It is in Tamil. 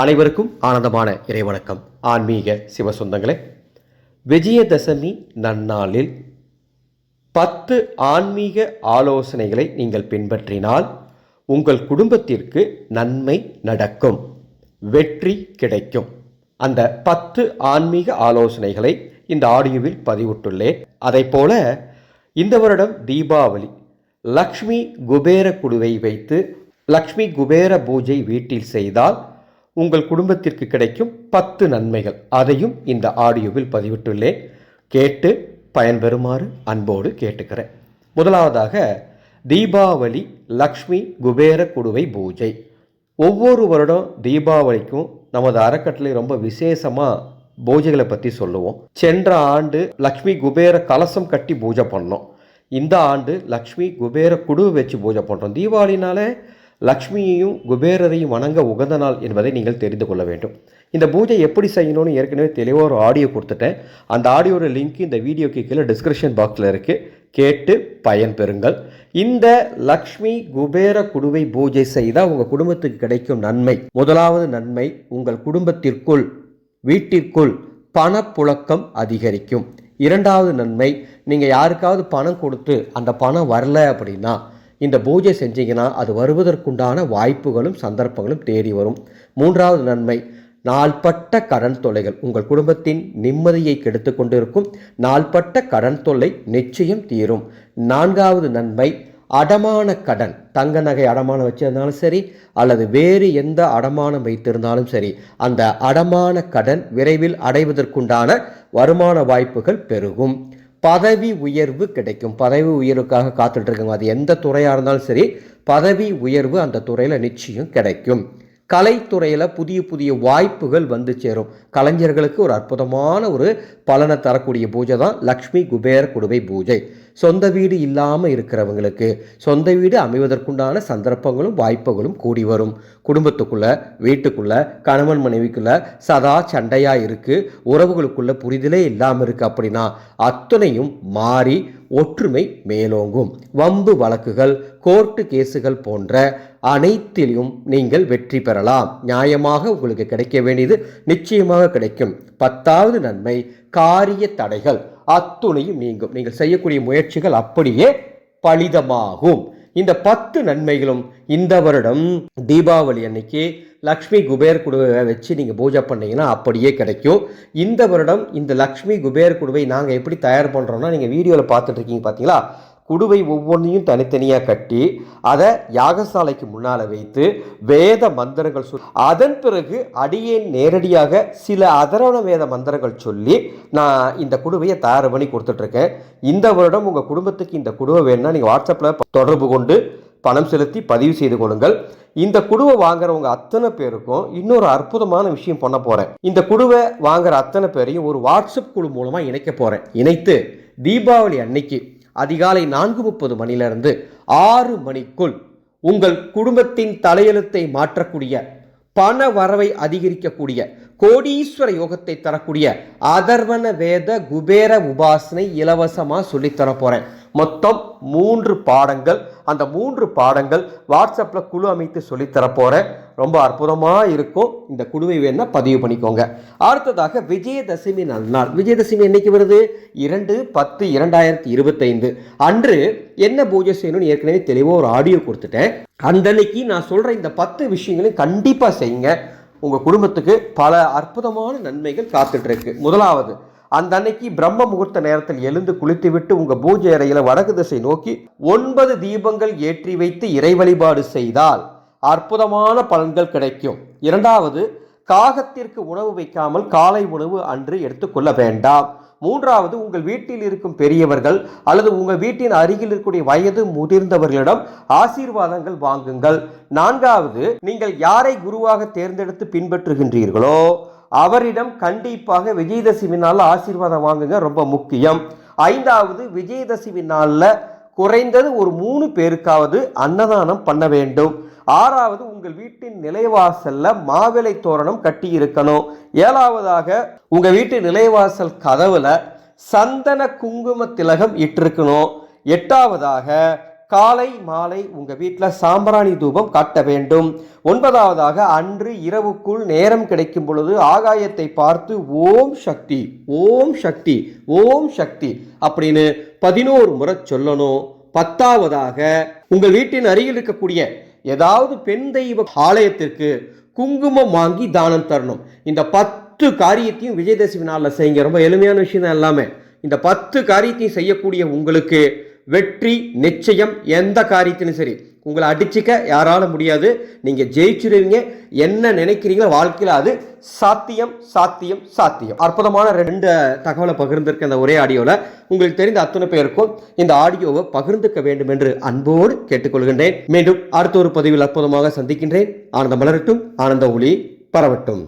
அனைவருக்கும் ஆனந்தமான இறைவணக்கம். ஆன்மீக சிவசொந்தங்களே விஜயதசமி நன்னாளில் பத்து ஆன்மீக ஆலோசனைகளை நீங்கள் பின்பற்றினால் உங்கள் குடும்பத்திற்கு நன்மை நடக்கும் வெற்றி கிடைக்கும். அந்த பத்து ஆன்மீக ஆலோசனைகளை இந்த ஆடியோவில் பதிவிட்டுள்ளேன். அதைப் போல இந்த வருடம் தீபாவளி லக்ஷ்மி குபேர குழுவை வைத்து லக்ஷ்மி குபேர பூஜை வீட்டில் செய்தால் உங்கள் குடும்பத்திற்கு கிடைக்கும் பத்து நன்மைகள். அதையும் இந்த ஆடியோவில் பதிவிட்டுள்ளேன். கேட்டு பயன்பெறுமாறு அன்போடு கேட்டுக்கிறேன். முதலாவதாக தீபாவளி லக்ஷ்மி குபேர குடுவை பூஜை. ஒவ்வொரு வருடம் தீபாவளிக்கும் நமது அறக்கட்டளை ரொம்ப விசேஷமாக பூஜைகளை பற்றி சொல்லுவோம். சென்ற ஆண்டு லக்ஷ்மி குபேர கலசம் கட்டி பூஜை பண்ணோம். இந்த ஆண்டு லக்ஷ்மி குபேர குடுவை வச்சு பூஜை பண்ணுறோம் தீபாவளினாலே லக்ஷ்மியையும் குபேரரையும் வணங்க உகந்த நாள் என்பதை நீங்கள் தெரிந்து கொள்ள வேண்டும். இந்த பூஜை எப்படி செய்யணும்னு ஏற்கனவே தெளிவாக ஒரு ஆடியோ கொடுத்துட்டேன். அந்த ஆடியோட லிங்க் இந்த வீடியோக்கு கீழே டிஸ்கிரிப்ஷன் பாக்ஸில் இருக்குது கேட்டு பயன்பெறுங்கள் இந்த லக்ஷ்மி குபேர குடுவை பூஜை செய்தால் உங்கள் குடும்பத்துக்கு கிடைக்கும் நன்மை. முதலாவது நன்மை உங்கள் குடும்பத்திற்குள் வீட்டிற்குள் பணப்புழக்கம் அதிகரிக்கும். இரண்டாவது நன்மை நீங்கள் யாருக்காவது பணம் கொடுத்து அந்த பணம் வரல அப்படின்னா இந்த பூஜை செஞ்சீங்கன்னா அது வருவதற்குண்டான வாய்ப்புகளும் சந்தர்ப்பங்களும் தேடி வரும். மூன்றாவது நன்மை நாள்பட்ட கடன் தொல்லைகள். உங்கள் குடும்பத்தின் நிம்மதியை கெடுத்து கொண்டிருக்கும் நாள்பட்ட கடன் தொல்லை நிச்சயம் தீரும். நான்காவது நன்மை அடமான கடன். தங்க நகை அடமானம் வச்சிருந்தாலும் சரி அல்லது வேறு எந்த அடமானம் வைத்திருந்தாலும் சரி அந்த அடமான கடன் விரைவில் அடைவதற்குண்டான வருமான வாய்ப்புகள் பெருகும். பதவி உயர்வு கிடைக்கும். பதவி உயர்வுக்காக காத்துட்டுருக்குங்க அது எந்த துறையாக இருந்தாலும் சரி பதவி உயர்வு அந்த துறையில் நிச்சயம் கிடைக்கும். கலைத்துறையில் புதிய புதிய வாய்ப்புகள் வந்து சேரும். கலைஞர்களுக்கு ஒரு அற்புதமான ஒரு பலனை தரக்கூடிய பூஜை தான் லக்ஷ்மி குபேர குடுவை பூஜை. சொந்த வீடு இல்லாமல் இருக்கிறவங்களுக்கு சொந்த வீடு அமைவதற்குண்டான சந்தர்ப்பங்களும் வாய்ப்புகளும் கூடி வரும். குடும்பத்துக்குள்ளே வீட்டுக்குள்ளே கணவன் மனைவிக்குள்ளே சதா சண்டையாக இருக்குது உறவுகளுக்குள்ளே புரிதலே இல்லாமல் இருக்குது அப்படின்னா அத்தனையும் மாறி ஒற்றுமை மேலோங்கும். வம்பு வழக்குகள் கோர்ட்டு கேஸுகள் போன்ற அனைத்திலும் நீங்கள் வெற்றி பெறலாம். நியாயமாக உங்களுக்கு கிடைக்க வேண்டியது நிச்சயமாக கிடைக்கும். பத்தாவது நன்மை காரிய தடைகள். அத்துணையும் நீங்கும். நீங்கள் செய்யக்கூடிய முயற்சிகள் அப்படியே பலிதமாகும். இந்த பத்து நன்மைகளும் இந்த வருடம் தீபாவளி அன்னைக்கு லக்ஷ்மி குபேர் குடுவை வச்சு நீங்கள் பூஜை பண்ணீங்கன்னா அப்படியே கிடைக்கும். இந்த வருடம் இந்த லக்ஷ்மி குபேர் குடுவை நாங்கள் எப்படி தயார் பண்ணுறோம்னா நீங்கள் வீடியோவில் பார்த்துட்டு இருக்கீங்க பார்த்தீங்களா குடுவை ஒவ்வொன்றையும் தனித்தனியாக கட்டி அதை யாகசாலைக்கு முன்னால் வைத்து வேத மந்திரங்கள் சொல் அதன் பிறகு அடியேன் நேரடியாக சில அதரவண வேத மந்திரங்கள் சொல்லி நான் இந்த குடுவையை தயார் பண்ணி கொடுத்துட்ருக்கேன். இந்த வருடம் உங்கள் குடும்பத்துக்கு இந்த குடுவை வேணும்னா நீங்கள் வாட்ஸ்அப்பில் தொடர்பு கொண்டு பணம் செலுத்தி பதிவு செய்து கொள்ளுங்கள். இந்த குடுவை வாங்குறவங்க அத்தனை பேருக்கும் இன்னொரு அற்புதமான விஷயம் பண்ண போகிறேன் இந்த குடுவை வாங்குற அத்தனை பேரையும் ஒரு வாட்ஸ்அப் குழு மூலமாக இணைக்க போகிறேன் இணைத்து தீபாவளி அன்னைக்கு அதிகாலை நான்கு முப்பது மணிலிருந்து ஆறு மணிக்குள் உங்கள் குடும்பத்தின் தலையெழுத்தை மாற்றக்கூடிய பண வரவை அதிகரிக்கக்கூடிய கோடீஸ்வர யோகத்தை தரக்கூடிய அதர்வன வேத குபேர உபாசனை இலவசமாக சொல்லித்தர போகிறேன் மொத்தம் மூன்று பாடங்கள். அந்த மூன்று பாடங்கள் வாட்ஸ்அப்பில் குழு அமைத்து சொல்லித்தரப்போகிறேன் ரொம்ப அற்புதமாக இருக்கும். இந்த குழுவை வேணால் பதிவு பண்ணிக்கோங்க. அடுத்ததாக விஜயதசமி நன்னாள் விஜயதசமி என்றைக்கு வருது? இரண்டு பத்து இரண்டாயிரத்தி இருபத்தைந்து. அன்று என்ன பூஜை செய்யணும்னு ஏற்கனவே தெளிவாக ஒரு ஆடியோ கொடுத்துட்டேன். அந்தன்னைக்கு நான் சொல்கிற இந்த பத்து விஷயங்களையும் கண்டிப்பாக செய்யுங்க. உங்கள் குடும்பத்துக்கு பல அற்புதமான நன்மைகள் காத்துட்ருக்கு முதலாவது அந்த அன்னைக்கு பிரம்ம முகூர்த்த நேரத்தில் எழுந்து குளித்துவிட்டு உங்கள் பூஜை அறையில் வடக்கு திசை நோக்கி ஒன்பது தீபங்கள் ஏற்றி வைத்து இறை வழிபாடு செய்தால் அற்புதமான பலன்கள் கிடைக்கும். இரண்டாவது காகத்திற்கு உணவு வைக்காமல் காலை உணவு அன்று எடுத்துக்கொள்ள வேண்டாம். மூன்றாவது உங்கள் வீட்டில் இருக்கும் பெரியவர்கள் அல்லது உங்கள் வீட்டின் அருகில் இருக்கக்கூடிய வயது முதிர்ந்தவர்களிடம் ஆசீர்வாதங்கள் வாங்குங்கள். நான்காவது நீங்கள் யாரை குருவாக தேர்ந்தெடுத்து பின்பற்றுகின்றீர்களோ அவரிடம் கண்டிப்பாக விஜயதசமி நாளில் ஆசீர்வாதம் வாங்குங்க ரொம்ப முக்கியம். ஐந்தாவது விஜயதசமி நாளில் குறைந்தது ஒரு மூணு பேருக்காவது அன்னதானம் பண்ண வேண்டும். ஆறாவது உங்கள் வீட்டின் நிலைவாசல்ல மாவிலை தோரணம் கட்டி இருக்கணும். ஏழாவதாக உங்க வீட்டு நிலைவாசல் கதவுல சந்தன குங்கும திலகம் இட்டிருக்கணும். எட்டாவதாக காலை மாலை உங்கள் வீட்டில் சாம்பிராணி தூபம் காட்ட வேண்டும். ஒன்பதாவதாக அன்று இரவுக்குள் நேரம் கிடைக்கும் பொழுது ஆகாயத்தை பார்த்து ஓம் சக்தி ஓம் சக்தி ஓம் சக்தி அப்படின்னு பதினோரு முறை சொல்லணும். பத்தாவதாக உங்கள் வீட்டின் அருகில் இருக்கக்கூடிய ஏதாவது பெண் தெய்வ ஆலயத்திற்கு குங்குமம் வாங்கி தானம் தரணும். இந்த பத்து காரியத்தையும் விஜயதசமி நாளில் செய்யுங்க. ரொம்ப எளிமையான விஷயம் தான் எல்லாமே. இந்த பத்து காரியத்தையும் செய்யக்கூடிய உங்களுக்கு வெற்றி நிச்சயம் எந்த காரியத்திலும் சரி. உங்களை அடிச்சுக்க யாரால முடியாது. நீங்கள் ஜெயிச்சிருவீங்க. என்ன நினைக்கிறீங்களோ வாழ்க்கையில் அது சாத்தியம் சாத்தியம் சாத்தியம். அற்புதமான ரெண்டு தகவலை பகிர்ந்திருக்க இந்த ஒரே ஆடியோவில் உங்களுக்கு தெரிந்த அத்தனை பேருக்கும் இந்த ஆடியோவை பகிர்ந்துக்க வேண்டும் என்று அன்போடு கேட்டுக்கொள்கின்றேன். மீண்டும் அடுத்த ஒரு பதிவில் அற்புதமாக சந்திக்கின்றேன். ஆனந்த மலரட்டும். ஆனந்த ஒளி பரவட்டும்.